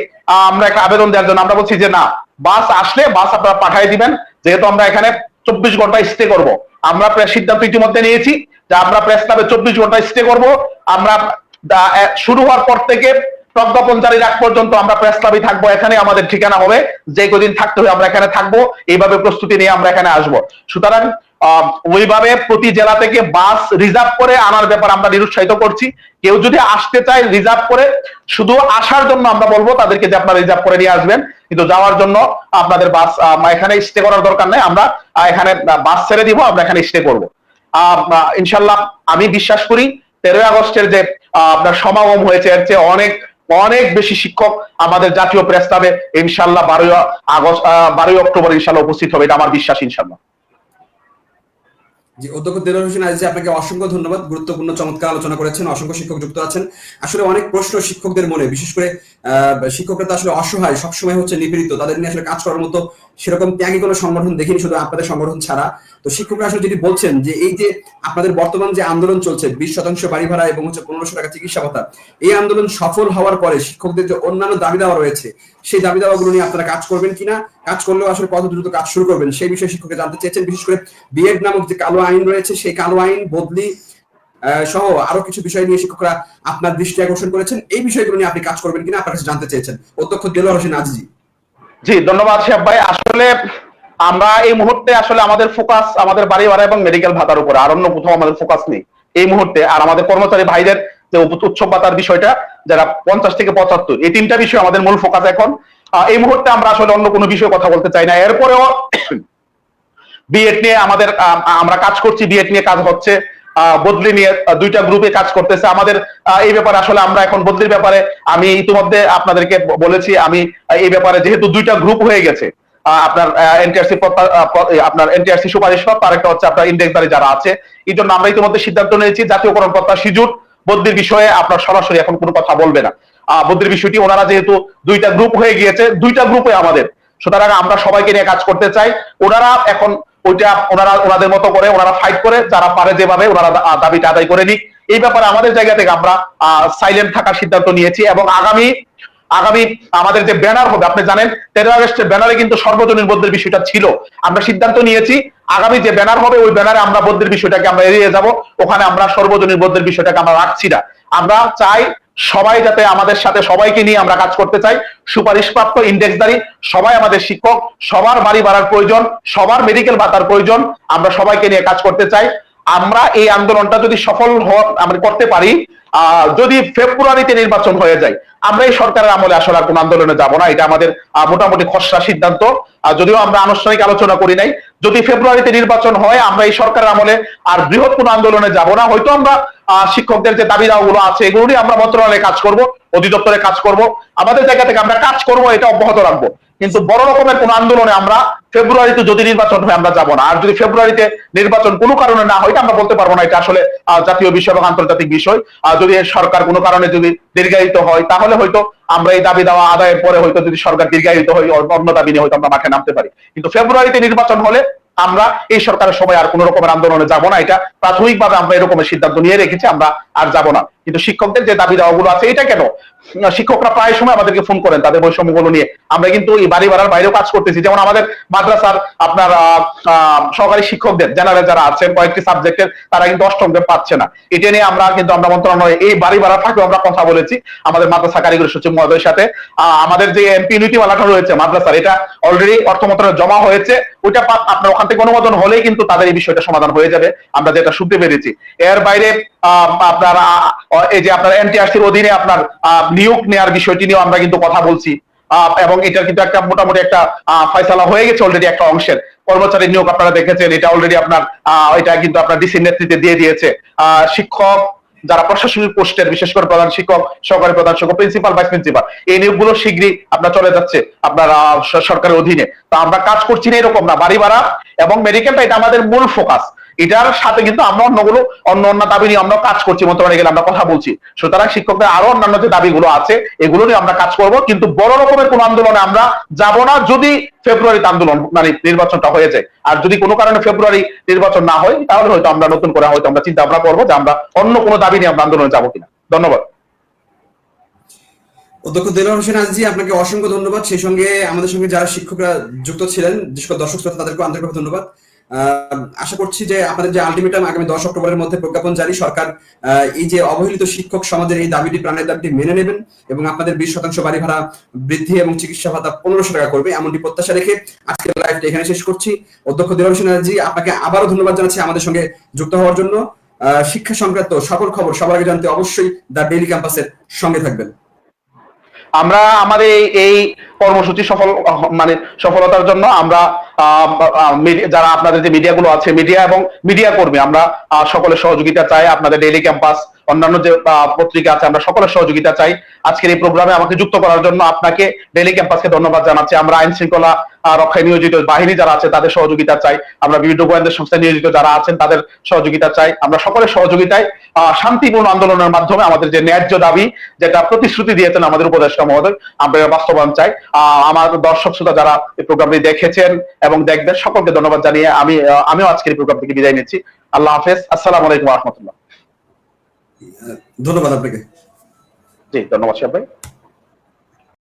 আমরা একটা আবেদন দেওয়ার জন্য আমরা বলছি যে না বাস আসলে বাস আপনারা পাঠিয়ে দিবেন। যেহেতু আমরা এখানে চব্বিশ ঘণ্টা স্টে করব। আমরা প্রায় সিদ্ধান্ত ইতিমধ্যে নিয়েছি যে আমরা প্রেস ক্লাবে চব্বিশ ঘণ্টা স্টে করব। আমরা শুরু হওয়ার পর থেকে প্রজ্ঞাপন জারি রাখ পর্যন্ত আমরা প্রেস ক্লাবে থাকব। এখানে আমাদের ঠিকানা হবে। যে কদিন থাকতে হবে আমরা এখানে থাকব। এইভাবে প্রস্তুতি নিয়ে আমরা এখানে আসব। সুতরাং ওইভাবে প্রতি জেলা থেকে বাস রিজার্ভ করে আনার ব্যাপার আমরা নিরুৎসাহিত করছি। কেউ যদি আসতে চায় রিজার্ভ করে, শুধু আসার জন্য আমরা বলব, তাদেরকে যে আপনারা রিজার্ভ করে নিয়ে আসবেন। কিন্তু যাওয়ার জন্য আপনাদের বাস এখানে স্টে করার দরকার নেই। আমরা এখানে বাস ছেড়ে দিব, আমরা এখানে স্টে করব। ইনশাল্লাহ আমি বিশ্বাস করি, তেরোই আগস্টের যে আপনার সমাগম হয়েছে, এর চেয়ে অনেক অনেক বেশি শিক্ষক আমাদের জাতীয় প্রস্তাবে ইনশাল্লাহ বারোই আগস্ট বারোই অক্টোবর ইনশাল্লাহ উপস্থিত হবে, এটা আমার বিশ্বাস ইনশাল্লাহ জি, অধ্যক্ষ দেলোয়ার হোসেন আজিজি আপনাকে অসংখ্য ধন্যবাদ। গুরুত্বপূর্ণ, চমৎকার আলোচনা করেছেন, অসংখ্য শিক্ষক যুক্ত আছেন। আসলে অনেক প্রশ্ন শিক্ষকদের মনে, বিশেষ করে শিক্ষকরা তো আসলে অসহায়, সবসময় হচ্ছে নিপীড়িত, তাদের নিয়ে আসলে কাজ করার মতো সেরকম ত্যাগী কোনো সংগঠন দেখিনি, শুধু আপনাদের সংগঠন ছাড়া। তো শিক্ষকরা আসলে যেটি বলছেন যে এই যে আপনাদের বর্তমান যে আন্দোলন চলছে, বিশ শতাংশ বাড়ি ভাড়া এবং হচ্ছে পনেরোশো টাকা চিকিৎসা ভাতা, এই আন্দোলন সফল হওয়ার পরে শিক্ষকদের যে অন্যান্য দাবি দাওয়া রয়েছে, সেই দাবি দাওয়াগুলো নিয়ে আপনারা কাজ করবেন কিনা? কাজ করলেও আসলে কত দ্রুত কাজ শুরু করবেন, সেই বিষয়ে শিক্ষকরা জানতে চেয়েছেন। বিশেষ করে বিএড নামক যে কালো আইন রয়েছে, সেই কালো আইন, বদলি সহ আরও কিছু বিষয় নিয়ে শিক্ষকরা আপনার দৃষ্টি আকর্ষণ করেছেন। এই বিষয়গুলো নিয়ে আপনি কাজ করবেন কিনা? আপনার কাছে জানতে চেয়েছেন। অধ্যক্ষ দেলোয়ার হোসেন আজিজি। জি, ধন্যবাদ শেখ ভাই। আসলে আমরা এই মুহূর্তে আসলে আমাদের ফোকাস আমাদের বাড়ি ভাড়া এবং মেডিকেল ভাতার উপর, আর অন্য কোথাও আমাদের ফোকাস নেই। এই মুহূর্তে আর আমাদের কর্মচারী ভাইদের যে উৎসব ভাতার বিষয়টা, যারা পঞ্চাশ থেকে পঁচাত্তর, এই তিনটা বিষয় আমাদের মূল ফোকাস এখন। এই মুহূর্তে আমরা আসলে অন্য কোনো বিষয়ে কথা বলতে চাই না। এরপরেও <coughs> বিএড নিয়ে আমাদের আমরা কাজ করছি, বিএড নিয়ে কাজ হচ্ছে। বদলি নিয়ে দুইটা গ্রুপে কাজ করতেছে। আমাদের এই ব্যাপারে আসলে আমরা এখন বদলির ব্যাপারে, আমি ইতিমধ্যে আপনাদেরকে বলেছি, আমি এই ব্যাপারে যেহেতু দুইটা গ্রুপ হয়ে গেছে আপনার এনটিআরসি আপনার এনটিআরসি সুপারিশ পত্র আরেকটা হচ্ছে আপনার ইন্ডেক্সদারি যারা আছে। এই জন্য আমরা ইতিমধ্যে সিদ্ধান্ত নিয়েছি, জাতীয়করণ প্রত্যাশী জোট বদলির বিষয়ে আপনার সরাসরি এখন কোনো কথা বলবে না। বদলির বিষয়টি, ওনারা যেহেতু দুইটা গ্রুপ হয়ে গিয়েছে, দুইটা গ্রুপে আমাদের। সুতরাং আমরা সবাইকে নিয়ে কাজ করতে চাই। ওনারা এখন ওইটা ওনারা, ওনাদের মতো করে ওনারা ফাইট করে, যারা পারে যেভাবে ওনারা দাবিটা আদায় করে নিক। এই ব্যাপারে আমাদের জায়গা থেকে আমরা সাইলেন্ট থাকার সিদ্ধান্ত নিয়েছি এবং আগামী আগামী আমাদের যে ব্যানার হবে, আপনি জানেন, তেরো আগস্টের ব্যানারে কিন্তু সর্বজনীন বদ্ধের বিষয়টা ছিল। আমরা সিদ্ধান্ত নিয়েছি, আগামী যে ব্যানার হবে, ওই ব্যানারে আমরা বদ্ধের বিষয়টাকে আমরা এড়িয়ে যাব। ওখানে আমরা সর্বজনীন বদ্ধের বিষয়টাকে আমরা রাখছি না। আমরা চাই সবাই যাতে আমাদের সাথে সবাইকে নিয়ে আমরা কাজ করতে চাই। সুপারিশপ্রাপ্ত ইন্ডেক্সদারি সবাই আমাদের শিক্ষক, সবার বাড়ি বাড়ার প্রয়োজন, সবার মেডিকেল ভাতার প্রয়োজন, আমরা সবাইকে নিয়ে কাজ করতে চাই। আমরা এই আন্দোলনটা যদি সফল আমরা করতে পারি যদি ফেব্রুয়ারিতে নির্বাচন হয়ে যায়, আমরা এই সরকারের আমলে আসলে আর কোন আন্দোলনে যাব না। এটা আমাদের মোটামুটি খসড়া সিদ্ধান্ত। যদিও আমরা আনুষ্ঠানিক আলোচনা করি নাই, যদি ফেব্রুয়ারিতে নির্বাচন হয়, আমরা এই সরকারের আমলে আর বৃহৎ কোন আন্দোলনে যাব না। হয়তো আমরা শিক্ষকদের যে দাবি দাওয়াগুলো আছে, এগুলো নিয়ে আমরা মন্ত্রণালয়ে কাজ করব, অধিদপ্তরে কাজ করব। আমাদের জায়গা থেকে আমরা কাজ করব, এটা অব্যাহত রাখব। কিন্তু বড় রকমের কোন আন্দোলনে আমরা ফেব্রুয়ারিতে যদি নির্বাচন হয়, আমরা যাব না। আর যদি ফেব্রুয়ারিতে নির্বাচন কোনো কারণে না হয় আমরা বলতে পারব না, এটা আসলে জাতীয় বিষয় এবং আন্তর্জাতিক বিষয়। আর যদি সরকার কোনো কারণে যদি দীর্ঘায়িত হয়, তাহলে হয়তো আমরা এই দাবি দেওয়া আদায়ের পরে হয়তো যদি সরকার দীর্ঘায়িত হয়, অন্য দাবি নিয়ে হয়তো আমরা মাঠে নামতে পারি। কিন্তু ফেব্রুয়ারিতে নির্বাচন হলে আমরা এই সরকারের সময় আর কোন রকমের আন্দোলনে যাব না। এটা প্রাথমিকভাবে আমরা এরকমের সিদ্ধান্ত নিয়ে রেখেছি, আমরা আর যাব না। কিন্তু শিক্ষকদের যে দাবি দেওয়াগুলো আছে, এটা কেন? শিক্ষকরা প্রায় সময় আমাদেরকে ফোন করেন তাদের বৈষম্যগুলো নিয়ে। আমরা কিন্তু এই বাড়ি ভাড়ার বাইরেও কাজ করতেছি। যেমন আমাদের মাদ্রাসার আপনার সহকারী শিক্ষকদের জেনারেল যারা আছেন, কয়েকটি সাবজেক্টের তারা কিন্তু অষ্টম গ্রেড পাচ্ছে না। এটা নিয়ে আমরা কিন্তু আমরা মন্ত্রণালয়ে এই বাড়ি ভাড়া থাকেও আমরা কথা বলেছি। আমাদের মাদ্রাসা কারিগরি সচিব মহোদয়ের সাথে। আমাদের যে এমপি ইউনিটি ওয়ালাটা রয়েছে মাদ্রাসার, এটা অলরেডি অর্থ মন্ত্রণালয়ে জমা হয়েছে। ওইটা আপনার ওখান থেকে অনুমোদন হলেই কিন্তু তাদের এই বিষয়টা সমাধান হয়ে যাবে। আমরা যেটা শুনতে পেরেছি। এর বাইরে আপনার এই যে আপনার এনটিআরসির অধীনে আপনার নিয়োগ নেওয়ার বিষয়টি নিয়েও আমরা কিন্তু কথা বলছি। এবং এটা কিন্তু একটা মোটামুটি একটা ফয়সালা হয়ে গেছে অলরেডি একটা অংশের। কর্মচারী নিয়োগ আপনারা দেখেছেন, এটা অলরেডি আপনার এটা কিন্তু আপনার ডিসির নেতৃত্বে দিয়ে দিয়েছে। শিক্ষক, যারা প্রশাসনিক পোস্টের, বিশেষ করে প্রধান শিক্ষক, সহকারী প্রধান শিক্ষক প্রিন্সিপাল ভাইস প্রিন্সিপাল এই নিয়োগগুলো শীঘ্রই আপনার চলে যাচ্ছে, আপনার সরকারের অধীনে। তো আমরা কাজ করছি না এরকম না, বাড়ি ভাড়া এবং মেডিকেলটা এটা আমাদের মূল ফোকাস এটার সাথে কিন্তু আমরা অন্যগুলো, অন্য অন্য দাবি নিয়ে আমরা কাজ করছি মন্ত্রণালয়ে গেলে আমরা কথা বলছি। সুতরাং শিক্ষকদের আরও অন্যান্য যে দাবিগুলো আছে, এগুলো নিয়ে আমরা কাজ করব, কিন্তু বড় রকমের কোন আন্দোলনে আমরা যাব না যদি ফেব্রুয়ারিতে আন্দোলন মানে নির্বাচনটা হয়ে যায়। আর যদি কোনো কারণে ফেব্রুয়ারি নির্বাচন না হয়, তাহলে হয়তো আমরা নতুন করে হয়তো আমরা চিন্তা ভাবনা করব যে আমরা অন্য কোনো দাবি নিয়ে আমরা আন্দোলনে যাব কিনা। ধন্যবাদ। অধ্যক্ষ দেলোয়ার হোসেন আজিজি, আপনাকে অসংখ্য ধন্যবাদ। সেই সঙ্গে আমাদের সঙ্গে যারা শিক্ষকরা যুক্ত ছিলেন যে সকল দর্শক শ্রোতা তাদেরকে আন্তরিকভাবে ধন্যবাদ। আশা করছি যে আপনাদের যে আলটিমেটাম আগামী দশ অক্টোবরের মধ্যে প্রজ্ঞাপন জারি, সরকার এই যে অবহেলিত শিক্ষক সমাজের এই দাবিটি, প্রাণের দাবিটি মেনে নেবেন এবং আপনাদের বিশ শতাংশ বাড়ি ভাড়া বৃদ্ধি এবং চিকিৎসা ভাতা পনেরোশো টাকা করবে, এমনটি প্রত্যাশা রেখে আজকের লাইভটা এখানে শেষ করছি। অধ্যক্ষ দেলোয়ার হোসেন আপনাকে আবারও ধন্যবাদ জানাচ্ছি আমাদের সঙ্গে যুক্ত হওয়ার জন্য। শিক্ষা সংক্রান্ত সকল খবর সবার আগে জানতে অবশ্যই দ্য ডেইলি ক্যাম্পাসের সঙ্গে থাকবেন। আমরা আমাদের এই- কর্মসূচি সফল মানে সফলতার জন্য আমরা যারা আপনাদের যে মিডিয়াগুলো আছে মিডিয়া এবং মিডিয়া কর্মী, আমরা সকলের সহযোগিতা চাই আপনাদের ডেইলি ক্যাম্পাস অন্যান্য যে পত্রিকা আছে, আমরা সকলের সহযোগিতা চাই। আজকের এই প্রোগ্রামে আমাকে যুক্ত করার জন্য আপনাকে ডেইলি ক্যাম্পাসকে ধন্যবাদ জানাচ্ছি। আমরা আইন শৃঙ্খলা রক্ষায় নিয়োজিত বাহিনী যারা আছে, তাদের সহযোগিতা চাই। আমরা বিভিন্ন গোয়েন্দা সংস্থায় নিয়োজিত যারা আছেন, তাদের সহযোগিতা চাই। আমরা সকলের সহযোগিতায় শান্তিপূর্ণ আন্দোলনের মাধ্যমে আমাদের যে ন্যায্য দাবি, যেটা প্রতিশ্রুতি দিয়েছেন আমাদের উপদেষ্টা মহোদয়, আমরা বাস্তবায়ন চাই। আমার দর্শক শ্রোতা যারা এই প্রোগ্রামটি দেখেছেন এবং দেখবেন, সকলকে ধন্যবাদ জানিয়ে আমি আমিও আজকের এই প্রোগ্রাম থেকে বিদায় নিচ্ছি। আল্লাহ হাফেজ। আসসালামু আলাইকুম রহমতুল্লাহ। ধন্যবাদ আপনাকে। জি ধন্যবাদ সাহেব ভাই